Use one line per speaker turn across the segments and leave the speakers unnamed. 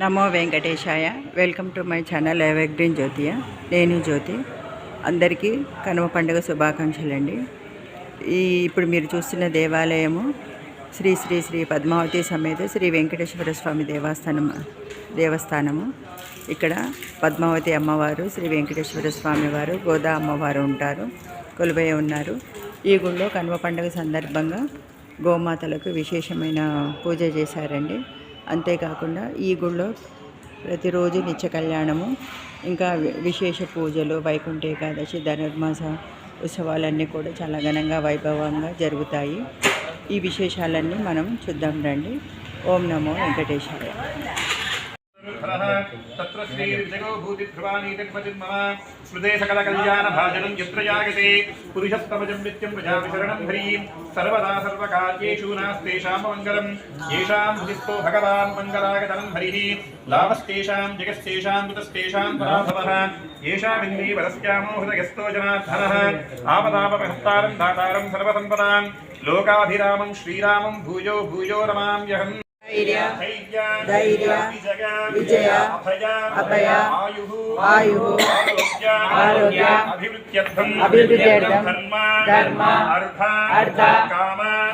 Namo Venkatesaya. Welcome to my channel evergreen జ్యోతియ నేను జ్యోతి. అందరికీ కనుమ పండుగ శుభాకాంక్షలండి. ఈ ఇప్పుడు మీరు చూస్తున్న దేవాలయము శ్రీ శ్రీ శ్రీ పద్మావతి సమేత శ్రీ వెంకటేశ్వర స్వామి దేవస్థానం దేవస్థానము. ఇక్కడ పద్మావతి అమ్మవారు శ్రీ వెంకటేశ్వర స్వామి వారు గోదా అమ్మవారు ఉంటారు కొలువై ఉన్నారు. ఈ గుళ్ళో కనుమ పండుగ సందర్భంగా గోమాతలకు విశేషమైన పూజ చేశారండి. అంతేకాకుండా ఈ గుళ్ళో ప్రతిరోజు నిత్య కళ్యాణము ఇంకా విశేష పూజలు వైకుంఠ ఏకాదశి ధనుర్మాస ఉత్సవాలన్నీ కూడా చాలా ఘనంగా వైభవంగా జరుగుతాయి. ఈ విశేషాలన్నీ మనం చూద్దాం రండి. ఓం నమో వెంకటేశాయ.
तत्र श्रीजगो भूतिध्रुवानीतक्वचिन्मम यत्र पुरुषस्तमजं नित्यं सर्वदा सर्वकार्येषु नास्तेषां मङ्गलं येषां हृदिस्थो भगवान् हरिः। लाभस्तेषां जगस्तेषां कृतस्तेषां पराभवः। वरस्यामो हृदयस्थो आपदापहस्तारं दातारं सर्वसम्पदां। लोकाभिरामं श्रीरामं भूयो भूयो रमाम्यहम्।
ధైర్య
ధైర్య విజయ అభయ ఆయుః ఆరోగ్య అభివృద్ధ్యర్థం ధర్మ అర్థ, కామ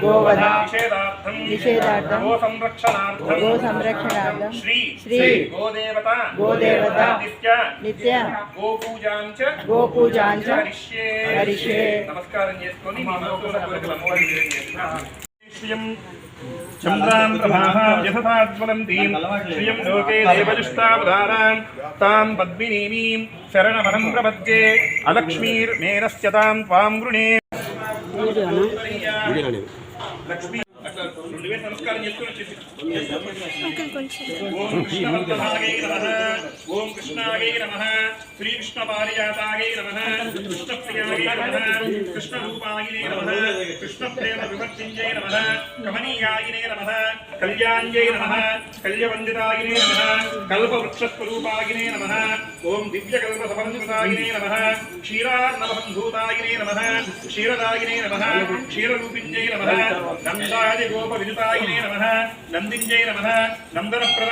గోవధ
గోవధ
నిషేధార్థం
నిషేధార్థం
గో సంరక్షణార్థం
గో సంరక్షణార్థం
శ్రీ
శ్రీ
గోదేవత
గోదేవత
నిత్య
నిత్య
గోపూజాంచ
గోపూజాంచ
హరిష్యే
హరిష్యే.
నమస్కారం చేసుకొని మీ మనసులో కోరికలు అమ్మవారికి తెలియజేస్తున్నాను. శ్రియం చంద్రాం ప్రభాః యథాజ్వలంతీం శ్రియం లోకే దేవజుష్టావధారాం తాం పద్మినీమీం శరణమహం ప్రపద్యే అలక్ష్మీర్మేనస్య తాం త్వాం వృణే లక్ష్మి. అట్లా రెండు వేలు నమస్కారం చేసుకుని వచ్చేసి ఓం కృష్ణవర్ధనాగై నమః. కృష్ణాగై నమః. శ్రీకృష్ణ పారిజాతాగై నమః. కృష్ణప్రియాగై నమ. కృష్ణరూపాయినే నమ. కృష్ణప్రేమ వివర్జింజై నమ. కమనీయాయినే నమ. కళ్యాణ్యై నమ. కళ్యవందితాయినే నమ. కల్పవృక్షస్వరూపాయినే నమ. ఓం దివ్యకల్పసమన్వితాయినే నమ. క్షీరార్ణవసంభూతాయినే నమ. క్షీరదాయినే నమ. క్షీరరూపిణ్యై నమ. నందాది గోప విదితాయినే నమ. నంద నందింజై నమః నందనప్రద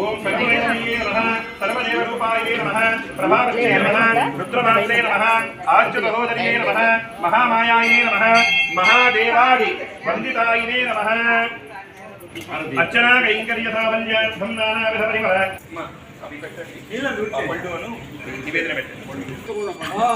ఓం సర్వదేవాయ నమః సర్వదేవరూపాయ నమః ప్రభావతే నమః రుద్రమాత్రే నమః ఆర్జుతహోదర్యే నమః మహామాయాయే నమః మహాదేవాది వందితాయినే నమః అర్చనా కైంకర్య సావల్యార్థం నానావిధ పరిమళ పళ్ళును నివేదన పెట్టండి మా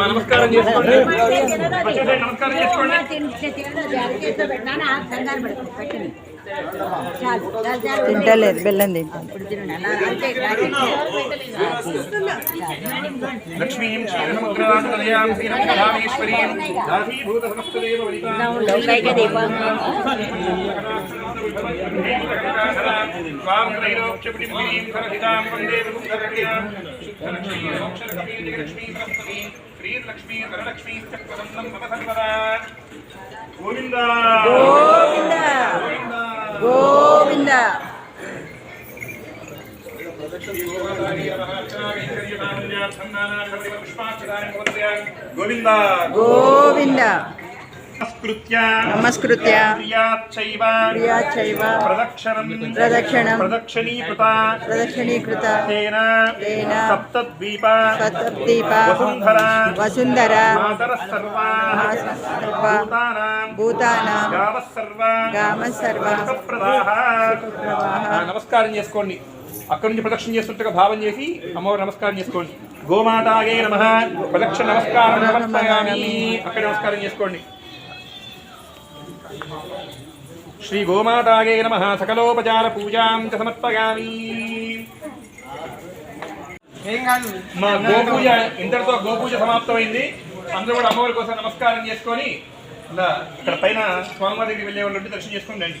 నమస్కారం చేసుకోండి. నమస్కారం చేసుకోండి.
తింటలేదు బెల్లం తింటా
గోవిందా
గోవింద. గోవింద
నమస్కృత్య.
నమస్కృత్య.
ప్రియాచ్చైవ
ప్రియాచైవ
ప్రదక్షిణం.
ప్రదక్షిణం.
ప్రదక్షిణీకృత.
ప్రదక్షిణీకృత.
తేన.
తేన.
సప్తద్వీప.
సతద్వీప
వసుంధర.
వసుంధర.
మాతర సర్వా
సర్వ
భూతానాం.
భూతానాం.
గావః సర్వ
గామ సర్వ
సుఖప్రదాః. ఆ, నమస్కారం చేసుకోండి. అక్కడి నుంచి ప్రదక్షిణ చేస్తుంటగా భావం చేసి అమ్మవారు నమస్కారం చేసుకోండి. గోమాతాగే నమ. ప్రదక్షిణ నమస్కారం అక్కడ నమస్కారం చేసుకోండి. శ్రీ గోమాతాగే నమ. సకలోపచార పూజాం చ సమర్పయామి. మా గోపూజ ఇంతటితో గోపూజ సమాప్తమైంది. అందరూ కూడా అమ్మవారి కోసం నమస్కారం చేసుకొని ఇలా ఇక్కడ పైన స్వామివారి దగ్గరికి వెళ్ళే వాళ్ళు దర్శనం చేసుకోండి. రండి